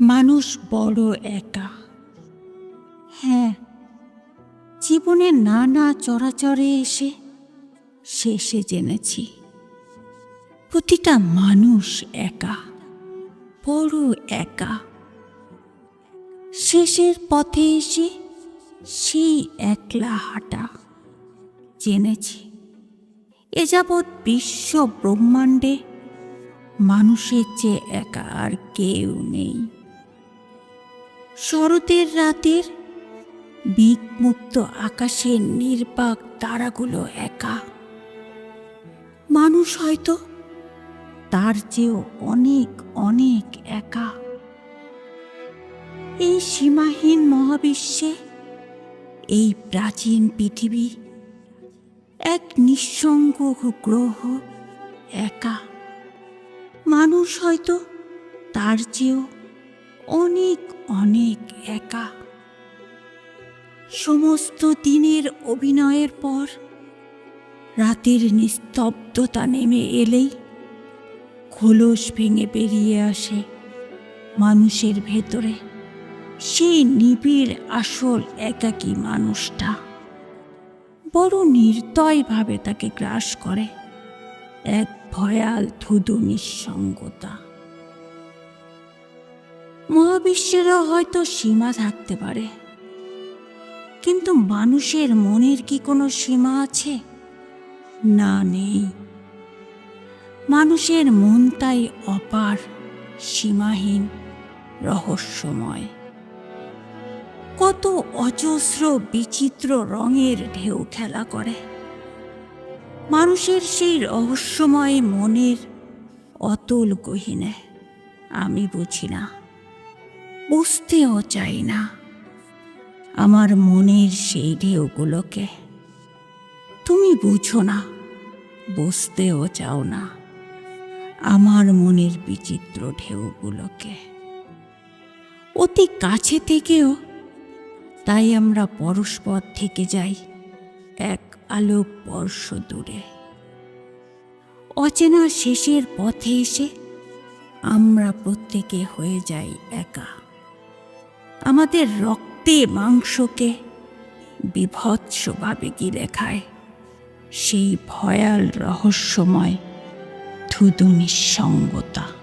মানুষ বড় একা। হ্যাঁ জীবনে নানা চরাচরে এসে শেষে জেনেছি, প্রতিটা মানুষ একা, বড় একা। শেষের পথে এসে সেই একলা হাঁটা জেনেছি। এ যাবৎ বিশ্ব ব্রহ্মাণ্ডে মানুষের চেয়ে একা আর কেউ নেই। শরতের রাতের বিকমুক্ত আকাশের নির্বাক তারাগুলো একা। মানুষ হয়তো তার চেয়েও অনেক অনেক একা। এই সীমাহীন মহাবিশ্বে এই প্রাচীন পৃথিবী এক নিঃসঙ্গ গ্রহ একা। মানুষ হয়তো তার চেয়েও অনেক অনেক একা। সমস্ত দিনের অভিনয়ের পর রাতের নিস্তব্ধতা নেমে এলেই খোলস ভেঙে বেরিয়ে আসে মানুষের ভেতরে। সেই নিবিড়, আসল, একাকী মানুষটা। বড় নির্দয়ভাবে তাকে গ্রাস করে। এক ভয়াল, ধুধু, নিঃসঙ্গতা। মহাবিশ্বেরও হয়তো সীমা থাকতে পারে। কিন্তু মানুষের মনের কি কোনো সীমা আছে? না, নেই। মানুষের মন তাই অপার, সীমাহীন, রহস্যময়। কত অজস্র, বিচিত্র রঙের ঢেউ খেলা করে। মানুষের সেই রহস্যময় মনের অতুল গহিনে, আমি বুঝি না। বুঝতেও চাই না। আমার মনের সেই ঢেউগুলোকে। তুমি বুঝো না, বুঝতেও চাও না। আমার মনের বিচিত্র ঢেউগুলোকে। অতি কাছে থেকেও, তাই আমরা পরস্পর থেকে যাই এক আলোক বর্ষ দূরে। অচেনা শেষের পথে এসে আমরা প্রত্যেকে হয়ে যাই একা। আমাদের রক্তে মাংসকে বিভৎসভাবে গিলে খায় সেই ভয়াল রহস্যময় ধুধু নিঃসঙ্গতা।